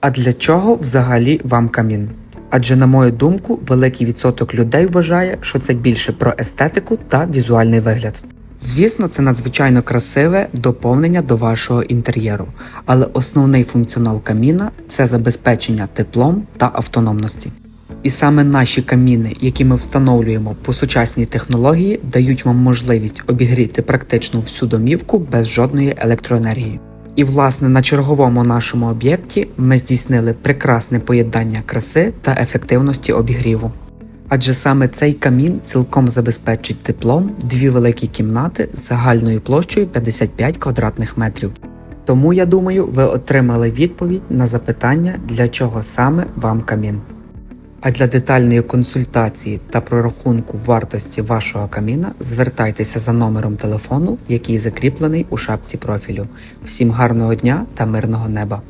А для чого взагалі вам камін? Адже, на мою думку, великий відсоток людей вважає, що це більше про естетику та візуальний вигляд. Звісно, це надзвичайно красиве доповнення до вашого інтер'єру, але основний функціонал каміна це забезпечення теплом та автономності. І саме наші каміни, які ми встановлюємо по сучасній технології, дають вам можливість обігріти практично всю домівку без жодної електроенергії. І власне на черговому нашому об'єкті ми здійснили прекрасне поєднання краси та ефективності обігріву. Адже саме цей камін цілком забезпечить теплом дві великі кімнати з загальною площею 55 квадратних метрів. Тому я думаю, ви отримали відповідь на запитання, для чого саме вам камін. А для детальної консультації та прорахунку вартості вашого каміна звертайтеся за номером телефону, який закріплений у шапці профілю. Всім гарного дня та мирного неба!